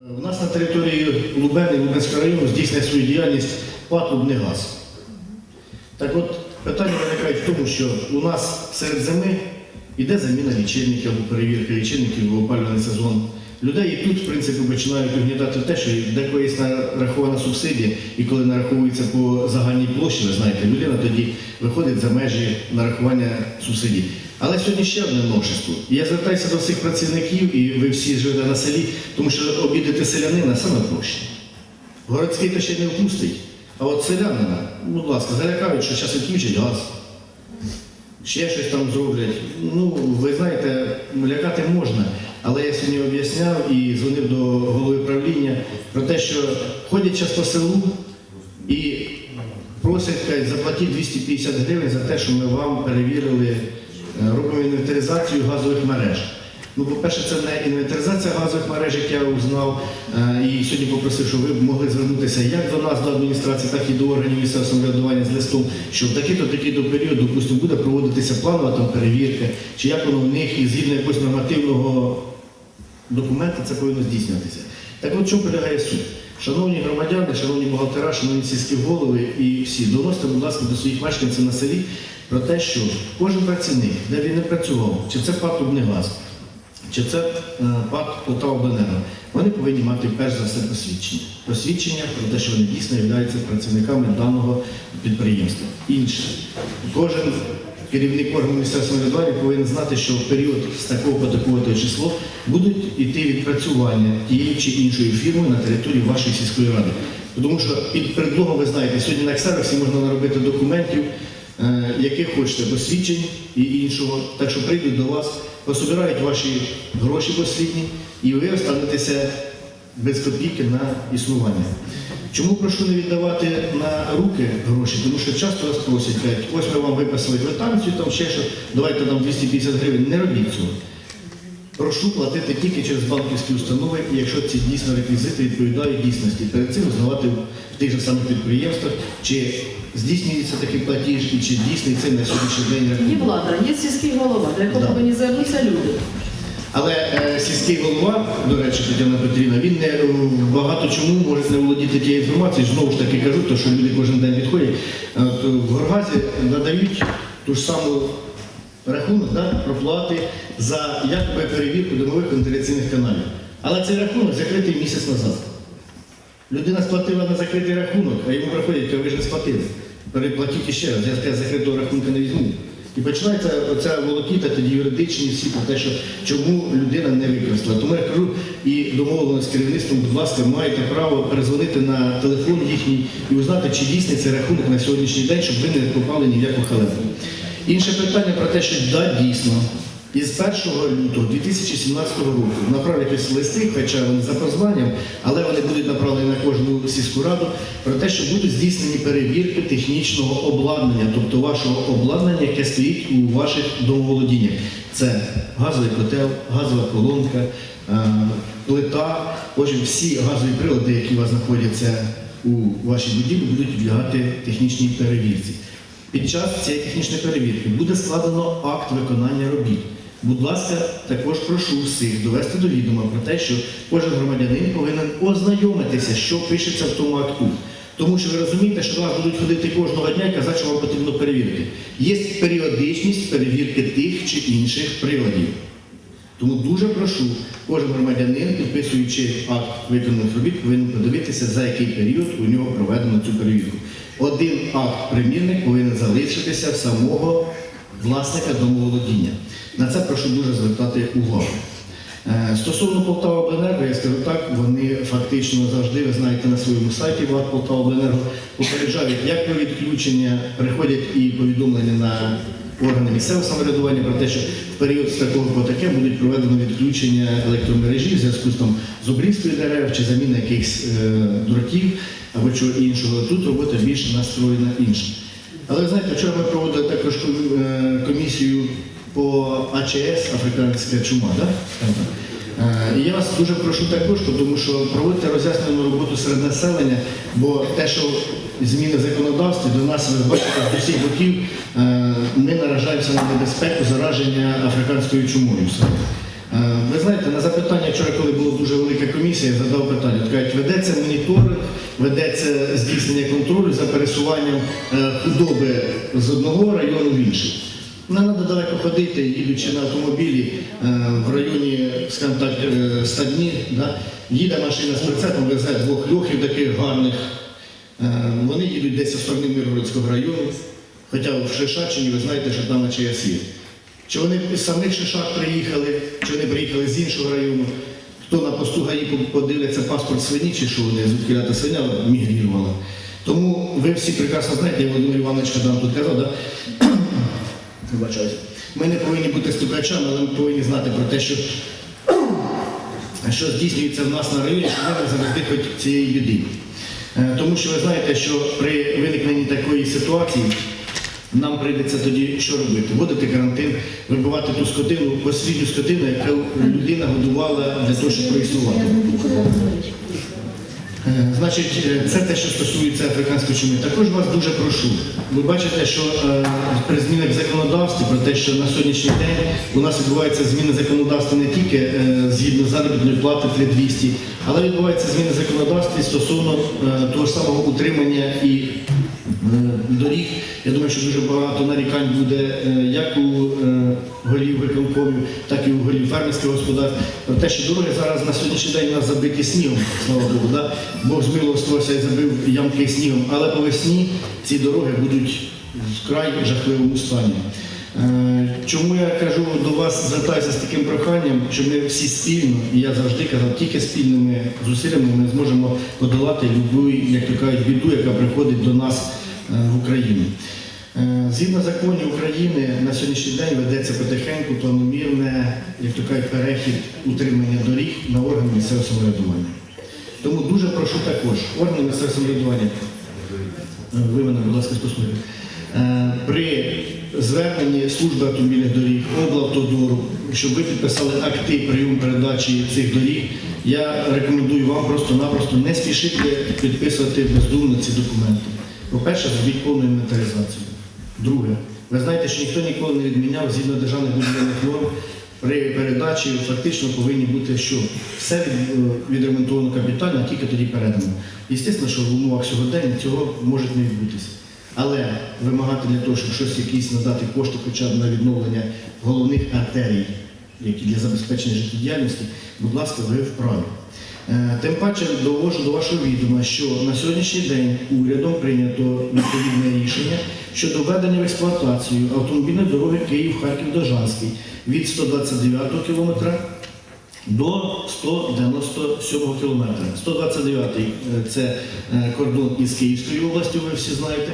У нас на території Лубени, Лубенського району здійснює свою діяльність патрубний газ. Так от, питання виникає в тому, що у нас серед зими йде заміна лічильників або перевірка лічильників в опалювальний сезон. Людей і тут, в принципі, починають угнітати те, що деколи є нарахована субсидія, і коли нараховується по загальній площі, ви знаєте, людина тоді виходить за межі нарахування субсидій. Але сьогодні ще одне новшество. Я звертаюся до всіх працівників, і ви всі живете на селі, тому що обідати селянина саме проще. Городський то ще не впустить. А от селянина, будь ласка, залякають, що зараз відключать газ. Ще щось там зроблять. Ну, ви знаєте, лякати можна. Але я сьогодні об'ясняв і дзвонив до голови правління про те, що ходять зараз по селу і просять, кажуть, заплатіть 250 гривень за те, що ми вам перевірили, е, робимо інвентаризацію газових мереж. Ну, по-перше, це не інвентаризація газових мереж, як я узнав. Е, І сьогодні попросив, щоб ви могли звернутися як до нас, до адміністрації, так і до органів місцевого самоврядування з листом, що в такий-то такий-то період, допустимо, буде проводитися планова там перевірка, чи як воно в них і згідно якогось нормативного документу це повинно здійснюватися. Так от чому полягає суть? Шановні громадяни, шановні бухгалтера, шановні сільські голови і всі, доносьте, будь ласка, до своїх мешканців на селі про те, що кожен працівник, де він не працював, чи це ПАТ «Лубнигаз», чи це е, ПАТ «Полтавобленерго», вони повинні мати перш за все посвідчення. Посвідчення про те, що вони дійсно являються працівниками даного підприємства. Інше. Кожен керівник органу місцевого самоврядування повинен знати, що в період з такого по такого число будуть йти відпрацювання тієї чи іншої фірми на території вашої сільської ради. Тому що під предлогом, ви знаєте, сьогодні на ксероксі можна наробити документів, е, яких хочете, посвідчень і іншого. Так що прийдуть до вас, пособирають ваші гроші послідні, і ви останетеся без копійки на існування. Чому прошу не віддавати на руки гроші? Тому що часто вас просять, кажуть, ось ми вам виписали квитанцію, там ще що, давайте нам 250 гривень. Не робіть цього. Прошу платити тільки через банківські установи, якщо ці дійсно реквізити відповідають дійсності. Перед цим узнавати в тих же самих підприємствах, чи здійснюється такий платіж і чи дійсний це на сьогоднішній день Є влада, є сільський голова, до якого повинні звернутися люди. Але е, сільський голова, до речі, Тетяна Петрівна, він не е, багато чому може не володіти тією інформацією. Знову ж таки кажу, то що люди кожен день відходять. Е, от, в Горгазі надають ту ж саму рахунок да, проплати за якби перевірку домових вентиляційних каналів. Але цей рахунок закритий місяць назад. Людина сплатила на закритий рахунок, а йому приходять, кажуть, ви ж не сплатили. Переплатіть іще раз, я таке закритого рахунка не візьму. І починається оця волокіта, тоді юридичні всі про те, що чому людина не використала. Тому я кажу і домовлено з керівництвом, будь ласка, маєте право перезвонити на телефон їхній і узнати, чи дійсний цей рахунок на сьогоднішній день, щоб ви не попали ні в яку халепу. Інше питання про те, що да, дійсно. Із 1 лютого 2017 року направлять листи, хоча вони за позванням, але вони будуть направлені на кожну сільську раду про те, що будуть здійснені перевірки технічного обладнання, тобто вашого обладнання, яке стоїть у ваших домоволодіннях. Це газовий котел, газова колонка, е, плита. Отже, всі газові прилади, які у вас знаходяться у вашій будівлі, будуть підлягати технічній перевірці. Під час цієї технічної перевірки буде складено акт виконання робіт. Будь ласка, також прошу всіх довести до відома про те, що кожен громадянин повинен ознайомитися, що пишеться в тому акту. Тому що ви розумієте, що до вас будуть ходити кожного дня і казати, що вам потрібно перевірити. Є періодичність перевірки тих чи інших приладів. Тому дуже прошу, кожен громадянин, підписуючи акт виконаних робіт, повинен подивитися, за який період у нього проведено цю перевірку. Один акт примірник повинен залишитися в самого власника домоволодіння. На це прошу дуже звертати увагу. Е, Стосовно Полтава Обленерго, я скажу так, вони фактично завжди, ви знаєте, на своєму сайті ВАД Полтава Обленерго попереджають як про відключення, приходять і повідомлення на органи місцевого самоврядування про те, що в період з такого по таке будуть проведено відключення електромережі в зв'язку з там з обрізкою дерев чи заміна якихось е, дротів або чого іншого. Тут робота більше настроєна інша. Але ви знаєте, вчора ми проводили також е, комісію по АЧС, африканська чума, да? Е, І я вас дуже прошу також, тому що проводьте роз'яснену роботу серед населення, бо те, що зміни в законодавстві до нас ви бачите з усіх боків, е, ми наражаємося на небезпеку зараження африканською чумою. Е, Ви знаєте, на запитання вчора, коли була дуже велика комісія, я задав питання. Кажуть, ведеться моніторинг, ведеться здійснення контролю за пересуванням е, худоби з одного району в інший. Не треба далеко ходити, їдучи на автомобілі е, в районі, скажімо так, е, Стадні, да, їде машина з прицепом, везе двох льохів таких гарних. Вони їдуть десь у сторони Миргородського району, хоча в Шишачині ви знаєте, що там наче є. Чи вони з самих Шишак приїхали, чи вони приїхали з іншого району, хто на посту ГАІ подивиться паспорт свині, чи що вони звідки та свиня мігрірувала. Тому ви всі прекрасно знаєте, я Володимир Іванович нам тут казав, да? Ми не повинні бути стукачами, але ми повинні знати про те, що, що здійснюється в нас на районі, щоб ми завжди хоч цієї біди. Е, Тому що ви знаєте, що при виникненні такої ситуації нам прийдеться тоді що робити? Вводити карантин, вибивати ту скотину, освітню скотину, яку людина годувала для того, щоб проіснувати. Е, Значить, е, це те, що стосується африканської чуми. Також вас дуже прошу. Ви бачите, що е, при змінах в законодавстві, про те, що на сьогоднішній день у нас відбуваються зміни законодавства не тільки згідно заробітної плати 3200, але відбуваються зміни в законодавстві стосовно того самого утримання і доріг. Я думаю, що дуже багато нарікань буде е, як у е, голів виконкомів, так і у голів фермерських господарств. Те, що дороги зараз на сьогоднішній день у нас забиті снігом, слава Богу. Да? Бог змилостився і забив ямки снігом, але по весні ці дороги будуть вкрай жахливому стані. Е, Чому я кажу до вас, звертаюся з таким проханням, щоб ми всі спільно, і я завжди казав, тільки спільними зусиллями ми зможемо подолати любу, як то кажуть, біду, яка приходить до нас е, в Україну. Е, Згідно законів України на сьогоднішній день ведеться потихеньку планомірне, як то кажуть, перехід утримання доріг на органи місцевого самоврядування. Тому дуже прошу також органи місцевого самоврядування, е, ви мене, будь ласка, послухайте, Е, при зверненні служби автомобільних доріг, облавтодору, щоб ви підписали акти прийому передачі цих доріг, я рекомендую вам просто-напросто не спішити підписувати бездумно ці документи. По-перше, зробіть повну інвентаризацію. Друге, ви знаєте, що ніхто ніколи не відміняв згідно державних будівельних норм. При передачі фактично повинні бути що все е, відремонтовано капітально, тільки тоді передано. Звісно, що в умовах сьогодення цього може не відбутися. Але вимагати для того, щоб щось якісь надати кошти, хоча б на відновлення головних артерій, які для забезпечення життєдіяльності, будь ласка, ви вправі. Е, Тим паче довожу до вашого відома, що на сьогоднішній день урядом прийнято відповідне рішення щодо введення в експлуатацію автомобільної дороги Київ-Харків-Дожанський від 129 кілометра до 197 кілометра. 129-й – це е, кордон із Київською областю, ви всі знаєте.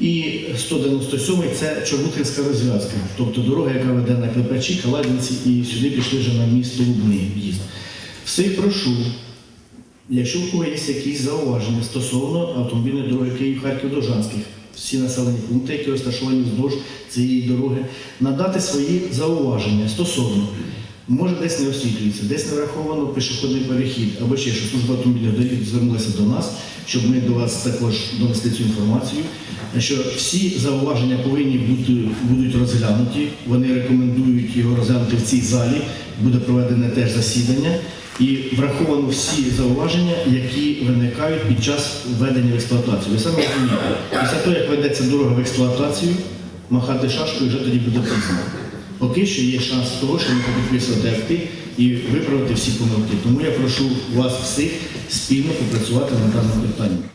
І 197 це Чорнухинська розв'язка, тобто дорога, яка веде на Клепачі, Каладинці і сюди пішли вже на місто Лубни в'їзд. Всіх прошу, якщо в кого є якісь зауваження стосовно автомобільної дороги Київ-Харків-Дожанських, всі населені пункти, які розташовані вздовж цієї дороги, надати свої зауваження стосовно. Може, десь не освітлюється, десь не враховано пішохідний перехід, або ще що служба автомобільних доріг звернулася до нас, щоб ми до вас також донесли цю інформацію. Що всі зауваження повинні бути будуть розглянуті. Вони рекомендують його розглянути в цій залі. Буде проведене теж засідання. І враховано всі зауваження, які виникають під час введення в експлуатацію. Ви саме розумієте, після того, як ведеться дорога в експлуатацію, махати шашкою вже тоді буде пізно. Поки що є шанс того, що ми підписувати акти і виправити всі помилки. Тому я прошу вас всіх спільно попрацювати над даним питанням.